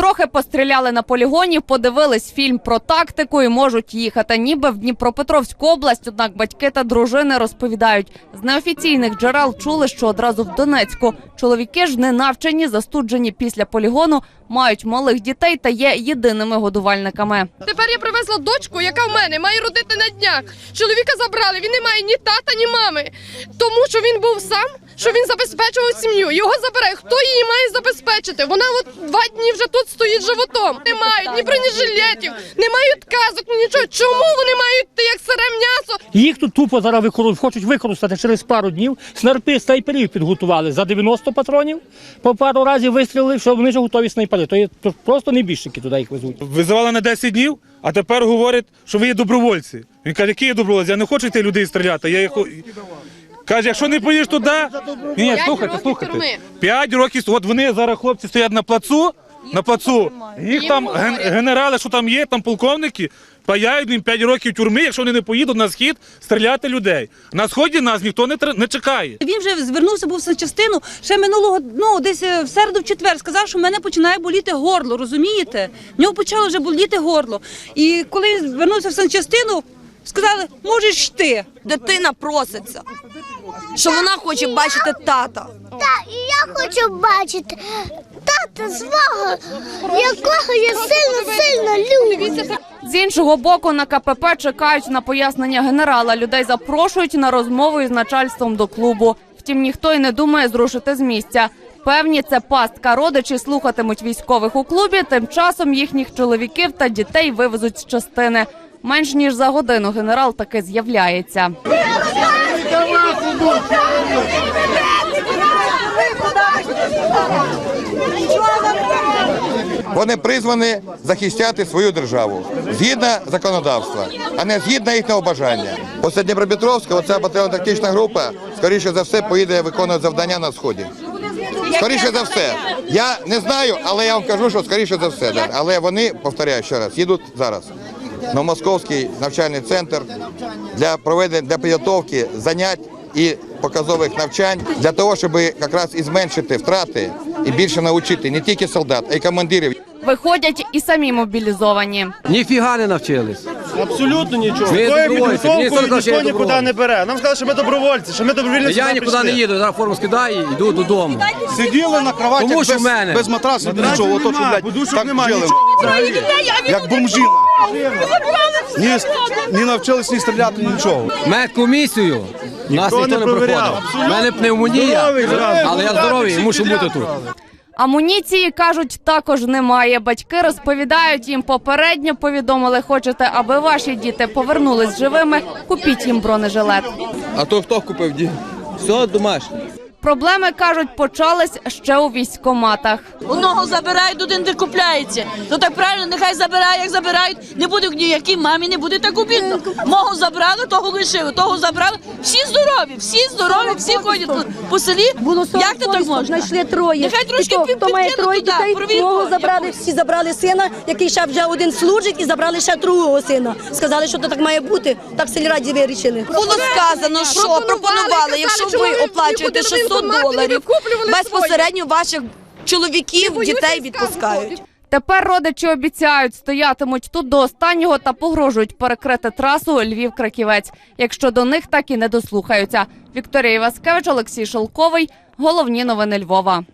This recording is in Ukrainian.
Трохи постріляли на полігоні, подивились фільм про тактику і можуть їхати ніби в Дніпропетровську область. Однак батьки та дружини розповідають, з неофіційних джерел чули, що одразу в Донецьку чоловіки ж не навчені, застуджені після полігону, мають малих дітей та є єдиними годувальниками. Тепер я привезла дочку, яка в мене має родити на днях. Чоловіка забрали, він не має ні тата, ні мами. Тому що він був сам, що він забезпечував сім'ю. Його забирає. Хто її має забезпечити? Вона от два дні вже тут стоїть животом. Не мають ні бронежилетів, не мають казок, ні нічого. Чому вони мають йти як сире м'ясо? Їх тут тупо зараз використовують, хочуть використати через пару днів. Снайпи снайперів підготували за 90 патронів. По пару разів вистрілили, що вони вже готові снайпери. То є то просто небіжчики туди їх везуть. Визивали на 10 днів, а тепер говорять, що ви є добровольці. Він каже, які є добровольці? Я не хочу йти людей стріляти. Я їх... Каже, якщо не поїдеш туди. Ні, ні, П'ять слухайте, років слухайте. П'ять років. От вони зараз хлопці стоять на плацу. На плацу. Їх там ген- генерали, що там є, там полковники, паяють їм 5 років тюрми, якщо вони не поїдуть на схід стріляти людей. На сході нас ніхто не, тр- не чекає. Він вже звернувся був в частину ще минулого ну десь е, в середу, в четвер сказав, що в мене починає боліти горло. Розумієте? В нього почало вже боліти горло. І коли звернувся в санчастину, сказали, можеш йти. Дитина проситься, що вона хоче бачити тата. Так, і я хочу бачити тата свого, якого я сильно сильно люблю. З іншого боку, на КПП чекають на пояснення генерала. Людей запрошують на розмову із начальством до клубу. Втім, ніхто й не думає зрушити з місця. Певні, це пастка. Родичі слухатимуть військових у клубі. Тим часом їхніх чоловіків та дітей вивезуть з частини. Менш ніж за годину генерал таки з'являється. Вони призвані захищати свою державу згідно законодавства, а не згідно їхнього бажання. Оце Дніпропетровська, оця батальйонна тактична група, скоріше за все, поїде виконувати завдання на сході. Скоріше за все. Я не знаю, але я вам кажу, що скоріше за все. да. Але вони, повторяю ще раз, їдуть зараз на московський навчальний центр для проведення для підготовки занять і показових навчань для того, щоб якраз і зменшити втрати і більше навчити не тільки солдат, а й командирів. Виходять і самі мобілізовані. Ніфіга не навчились. Абсолютно нічого. Ми. Підготовкою я ніхто нікуди не бере. Нам сказали, що ми добровольці, що ми добровільно Я нікуди не їду, зараз форму скидаю і йду додому. Сиділи на кроваті без, мене. без матрасу, без нічого, ото що, блядь, так немає, жили. Як бомжі. Ні, ні навчились ні стріляти, ні нічого. Медкомісію нас Ніхто не не проходив. У мене пневмонія, але я здоровий мушу бути тут. Амуніції кажуть, також немає. Батьки розповідають їм попередньо повідомили, хочете, аби ваші діти повернулись живими. Купіть їм бронежилет. А то хто купив ді? Все домашнє. Проблеми кажуть, почались ще у військкоматах. Одного забирають, один не купляється. То так правильно, нехай забирає, як забирають. Не буде ніякій мамі, не буде так обідно. Мого забрали, того лишили, того забрали. Всі здорові, всі здорові, всі ходять тут по селі. Було Як ти так можна? Знайшли троє. Нехай трошки І то, під- хто має троє туди, дітей, провіримо, мого забрали, всі забрали сина, який ще вже один служить, і забрали ще другого сина. Сказали, що то так має бути. Так в сільраді вирішили. Було сказано, що пропонували, якщо ви оплачуєте 600 доларів, безпосередньо ваших чоловіків, дітей відпускають. Тепер родичі обіцяють, стоятимуть тут до останнього та погрожують перекрити трасу Львів-Краківець, якщо до них так і не дослухаються. Вікторія Іваскевич, Олексій Шелковий. Головні новини Львова.